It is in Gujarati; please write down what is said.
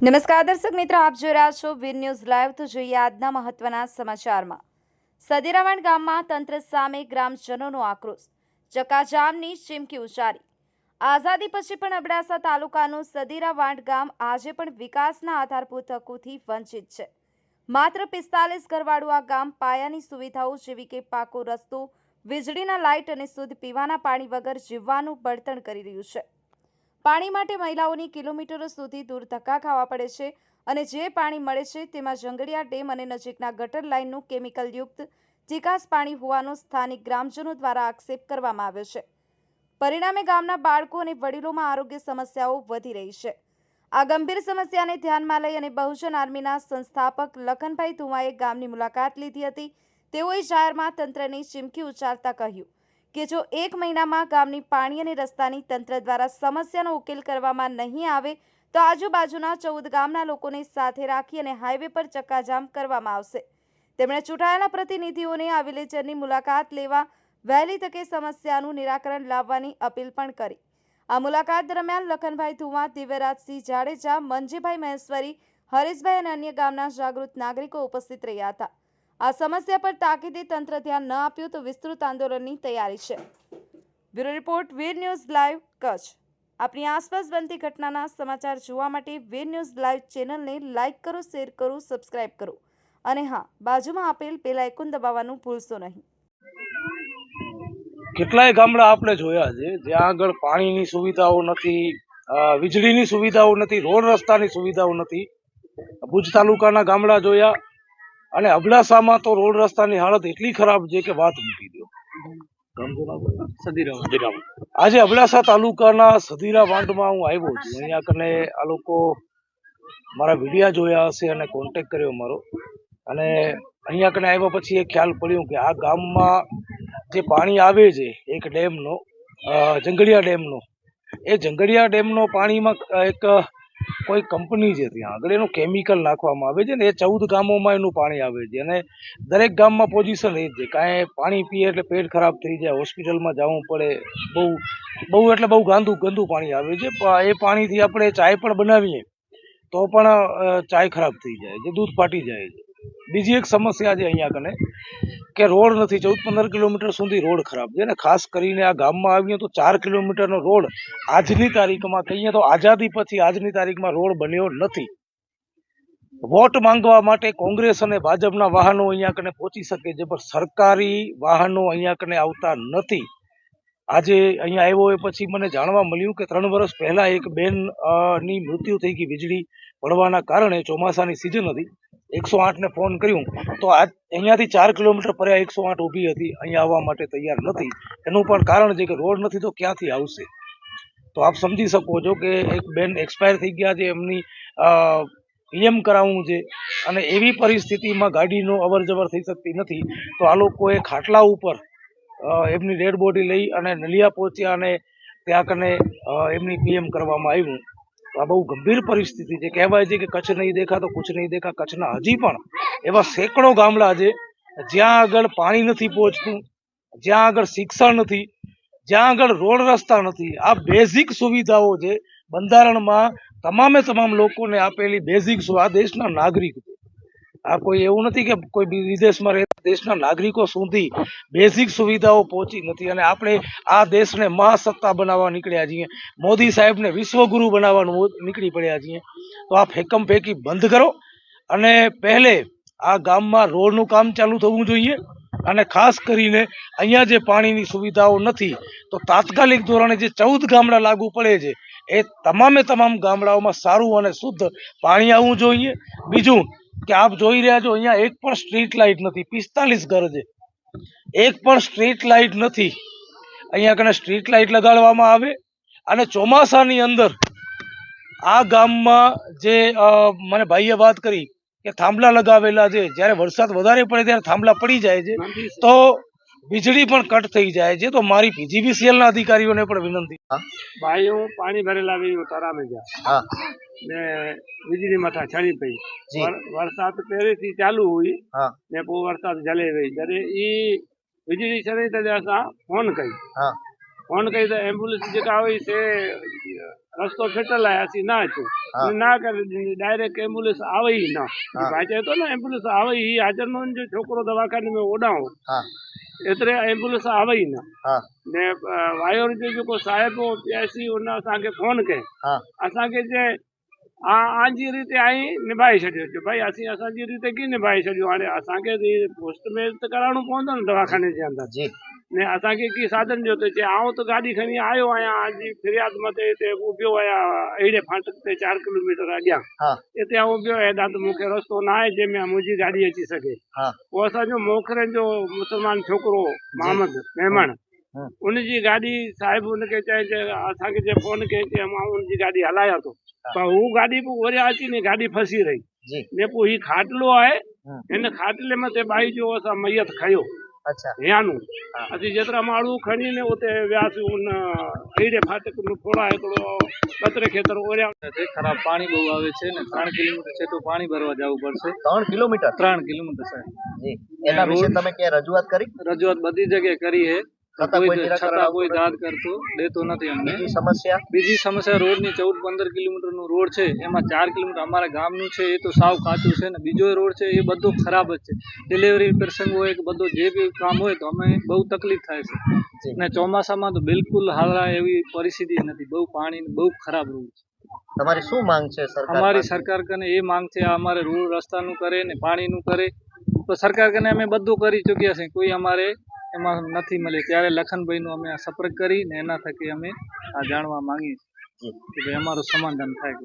નમસ્કાર, દર્શક મિત્રો, આપ જોઈ રહ્યા છો વીર ન્યૂઝ લાઈવ. તો જોઈએ આજના મહત્વના સમાચારમાં. સદીરાવણ ગામમાં તંત્ર સામે ગ્રામજનોનો આક્રોશ. ચકાજામની ચીમકી ઉચ્ચારી. આઝાદી પછી પણ અબડાસા તાલુકાનું સદીરાવાંડ ગામ આજે પણ વિકાસના આધારભૂત હકોથી વંચિત છે. માત્ર પિસ્તાલીસ ઘરવાળું આ ગામ પાયાની સુવિધાઓ જેવી કે પાકો રસ્તો, વીજળીના લાઇટ અને શુદ્ધ પીવાના પાણી વગર જીવવાનું બળતણ કરી રહ્યું છે. પાણી માટે મહિલાઓની કિલોમીટરો સુધી દૂર ધક્કા ખાવા પડે છે અને જે પાણી મળે છે તેમાં જંગડિયા ડેમ અને નજીકના ગટર લાઇનનું કેમિકલયુક્ત ચિકાસ પાણી હોવાનો સ્થાનિક ગ્રામજનો દ્વારા આક્ષેપ કરવામાં આવ્યો છે. પરિણામે ગામના બાળકો અને વડીલોમાં આરોગ્ય સમસ્યાઓ વધી રહી છે. આ ગંભીર સમસ્યાને ધ્યાનમાં લઈ અને બહુજન આર્મીના સંસ્થાપક લખનભાઈ ધુમાએ ગામની મુલાકાત લીધી હતી. તેઓએ જાહેરમાં તંત્રની ચીમકી ઉચ્ચારતા કહ્યું કે જો એક મહિનામાં ગામની પાણી અને રસ્તાની તંત્ર દ્વારા સમસ્યાનો ઉકેલ કરવામાં નહીં આવે, તો આજુબાજુના ચૌદ ગામના લોકોને સાથે રાખી અને હાઈવે પર ચક્કાજામ કરવામાં આવશે. તેમણે ચૂંટાયેલા પ્રતિનિધિઓને આ વિલેજરની મુલાકાત લેવા વહેલી તકે સમસ્યાનું નિરાકરણ લાવવાની અપીલ પણ કરી. આ મુલાકાત દરમિયાન લખનભાઈ ધુમા દિવ્યરાજસિંહ જાડેજા મંજીભાઈ મહેશ્વરી, હરેશભાઈ અને અન્ય ગામના જાગૃત નાગરિકો ઉપસ્થિત રહ્યા હતા. આ સમસ્યા પર તાકીદે તંત્ર ધ્યાન ન આપ્યું તો વિસ્તૃત આંદોલનની તૈયારી છે. Bureau report, Veer news live, Kutch. આપણી આસપાસ બનતી ઘટનાના સમાચાર જોવા માટે વીર ન્યૂઝ લાઈવ ચેનલને લાઇક કરો, શેર કરો, સબસ્ક્રાઇબ કરો. અને હા, બાજુમાં આપેલ પેલા આઇકોન દબાવવાનું ભૂલશો નહીં. કેટલાય ગામડા આપણે જોયા છે, જ્યાં આગળ પાણીની સુવિધાઓ નથી વીજળીની સુવિધાઓ નથી, રોડ રસ્તાની સુવિધાઓ નથી. ભુજ તાલુકાના ગામડા જોયા અને અબડાસામાં તો રોડ રસ્તાની હાલત એટલી ખરાબ છે કે વાત મૂકી દો. આજે અબડાસા તાલુકાના સદીરા વાંટમાં હું આવ્યો છું. અહીંયા કને આ લોકો મારા વિડિયા જોયા હશે અને કોન્ટેક કર્યો મારો. અને અહીંયા કને આવ્યા પછી એ ખ્યાલ પડ્યો કે આ ગામમાં જે પાણી આવે છે એક ડેમનો જંગડિયા ડેમનો એ જંગડિયા ડેમનો પાણીમાં એક કોઈ કંપની છે ત્યાં. આગળ એનું કેમિકલ નાખવામાં આવે છે ને, એ ચૌદ ગામોમાં એનું પાણી આવે છે. અને દરેક ગામમાં પોઝિશન એ જ છે. કાંઈ પાણી પીએ એટલે પેટ ખરાબ થઈ જાય, હોસ્પિટલમાં જવું પડે, બહુ બહુ એટલે બહુ ગાંદુ, ગંદુ પાણી આવે છે. એ પાણીથી આપણે ચાય પણ બનાવીએ તો પણ ચાય ખરાબ થઈ જાય છે, દૂધ ફાટી જાય છે. બીજી એક સમસ્યા છે અહીંયા કને, કે રોડ નથી ચૌદ પંદર કિલોમીટર સુધી રોડ ખરાબ છે. ને ખાસ કરીને આ ગામમાં આવીએ તો ચાર કિલોમીટરનો રોડ આજની તારીખમાં કહીએ તો આઝાદી પછી આજની તારીખમાં રોડ બન્યો નથી. વોટ માંગવા માટે કોંગ્રેસ અને ભાજપના વાહનો અહીંયા કને પહોંચી શકે છે, પણ સરકારી વાહનો અહીંયા કને આવતા નથી. આજે અહીંયા આવ્યો એ પછી મને જાણવા મળ્યું કે ત્રણ વર્ષ પહેલા એક બેનની મૃત્યુ થઈ ગઈ, વીજળી પડવાના કારણે ચોમાસાની સિઝન હતી. એકસો આઠને ફોન કર્યું. તો આજ અહીંયાથી ચાર કિલોમીટર પરે એકસો આઠ ઊભી હતી, અહીંયા આવવા માટે તૈયાર નથી. એનું પણ કારણ છે કે રોડ નથી તો ક્યાંથી આવશે? તો આપ સમજી શકો છો કે એક બેન એક્સપાયર થઈ ગયા છે, એમની પીએમ કરાવવું છે. અને એવી પરિસ્થિતિમાં ગાડીનો અવર જવર થઈ શકતી નથી. તો આ લોકોએ ખાટલા ઉપર એમની ડેડ બોડી લઈ અને નલિયા પહોંચ્યા અને ત્યાં કને એમની પીએમ કરવામાં આવ્યું. આ બહુ ગંભીર પરિસ્થિતિ છે. કહેવાય છે કે કચ્છ નહીં દેખા તો કુછ નહીં દેખા, કચ્છના હજી પણ એવા સેંકડો ગામડા છે, જ્યાં આગળ પાણી નથી પહોંચતું, જ્યાં આગળ શિક્ષણ નથી, જ્યાં આગળ રોડ રસ્તા નથી. આ બેઝિક સુવિધાઓ છે બંધારણમાં તમામે તમામ લોકોને આપેલી બેઝિક આ દેશના નાગરિક છે. આ કોઈ એવું નથી કે કોઈ વિદેશમાં રહેતા દેશના નાગરિકો સુધી બેઝિક સુવિધાઓ પહોંચી નથી અને આપણે આ દેશને મહાસત્તા બનાવવા નીકળ્યા છીએ. મોદી સાહેબને વિશ્વગુરુ બનાવવાનું નીકળી પડ્યા છીએ. તો આ ફેકમ ફેંકી બંધ કરો અને પહેલે આ ગામમાં રોડનું કામ ચાલુ થવું જોઈએ અને ખાસ કરીને અહીંયા જે પાણીની સુવિધાઓ નથી, તો તાત્કાલિક ધોરણે જે ચૌદ ગામડા લાગુ પડે છે, એ તમામે તમામ ગામડાઓમાં સારું અને શુદ્ધ પાણી આવવું જોઈએ. બીજું કે આપ જોઈ રહ્યા છો અહીંયા એક પણ સ્ટ્રીટ લાઇટ નથી પિસ્તાલીસ ઘર છે. એક પણ સ્ટ્રીટ લાઇટ નથી. અહીંયા કને સ્ટ્રીટ લાઇટ લગાડવામાં આવે અને ચોમાસાની અંદર આ ગામમાં જે મને ભાઈએ વાત કરી કે થાંભલા લગાવેલા છે જ્યારે વરસાદ વધારે પડે ત્યારે થાંભલા પડી જાય છે? તો વીજળી પણ કટ થઈ જાય છે તો મારી પીજીવીસીએલ ના અધિકારીઓને પણ વિનંતી. ભાઈઓ પાણી ભરેલા ભાઈઓ ગયા ને વીજળી માથા છડી પડી વરસાદ પહેલેથી ચાલુ હોય ને બહુ વરસાદ જલે ગઈ ત્યારે એ વીજળી છડી ત્યારે ફોન કઈ. ફોન કઈ તો એમ્બ્યુલન્સ જેકા હોય છે રસ્તો ફેટલ આયા સી ના હતું ના કરે ડાયરેક્ટ એમ્બ્યુલન્સ આવે ના. ભાઈ તો ને એમ્બ્યુલન્સ આવે હાજર નો છોકરો દવાખાને મેં ઓડાવો. एतिरे एम्बुलेंस आवे ई न હા ने अ, वायर जो जेको साहिब हो प्यासी उन असांखे फोन कई હા असांखे जे आ आजी रीते आई निभाए छॾियो जो भाई असीं असांजी रीते कीअं निभाए छॾियो हाणे असांखे पोस्ट में त कराइणो पवंदो न दवाखाने जे अंदरि જી ने असांखे की साधन जो त चए आउं त गाॾी खणी आयो आहियां आजी फिरियाद मथे हिते उबियो आहियां अहिड़े फाटक ते चारि किलोमीटर अॻियां હા हिते आउं उबियो हेॾां त मूंखे रस्तो न आहे जंहिंमें मुंहिंजी गाॾी अची सघे હા पोइ असांजो मोखरनि जो मुस्लमान छोकिरो मोहम्मद मेमण हम्म। उनजी गाॾी साहिब हुनखे चए जे असांखे जे फोन कई चए मां उनजी गाॾी हलायां थो पर हू गाॾी पोइ वरी अची ने गाॾी फसी रही જી ने पोइ हीउ खाटलो आहे हम्म। हिन खाटले मथे बाई जो असां मैयत खयो અચ્છા हियानू हा। असीं जेतिरा माण्हू खणी ने उते वियासीं उन अहिड़े फाटक में थोरा हिकिड़ो ॿ टे खेतर ओरिया છે ખરાબ પાણી બહુ આવે છે ને ત્રણ કિલોમીટર છેટું પાણી ભરવા જવું પડશે ત્રણ કિલોમીટર ત્રણ કિલોમીટર સાહેબ જી એના વિશે તમે ક્યાં રજૂઆત કરી રજૂઆત બધી જગ્યાએ કરી છે છતાં કોઈ કોઈ નથી. કરતો લેતો નથી અમને. બીજી સમસ્યા? બીજી સમસ્યા રોડની ચૌદ પંદર કિલોમીટરનું રોડ છે એમાં ચાર કિલોમીટર અમારા ગામનું છે એ તો સાવ કાચું છે ને બીજો રોડ છે એ બધો ખરાબ જ છે. ડિલિવરી પ્રસંગ હોય કે બધો જે બી કામ હોય તો અમે બહુ તકલીફ થાય છે. ને ચોમાસામાં તો બિલકુલ હાલરા એવી પરિસ્થિતિ નથી બહુ પાણી બહુ ખરાબ રોડ છે. તમારી શું માંગ છે સરકાર અમારી સરકાર કને એ માંગ છે અમારે રોડ રસ્તાનું કરે ને પાણીનું કરે. તો સરકાર કને અમે બધું કરી ચૂક્યા છે કોઈ અમારે એમાં નથી મળે ત્યારે લખનભાઈનો અમે સંપર્ક કરી ને એના થકી અમે આ જાણવા માંગીએ છીએ કે ભાઈ અમારું સમાધાન થાય.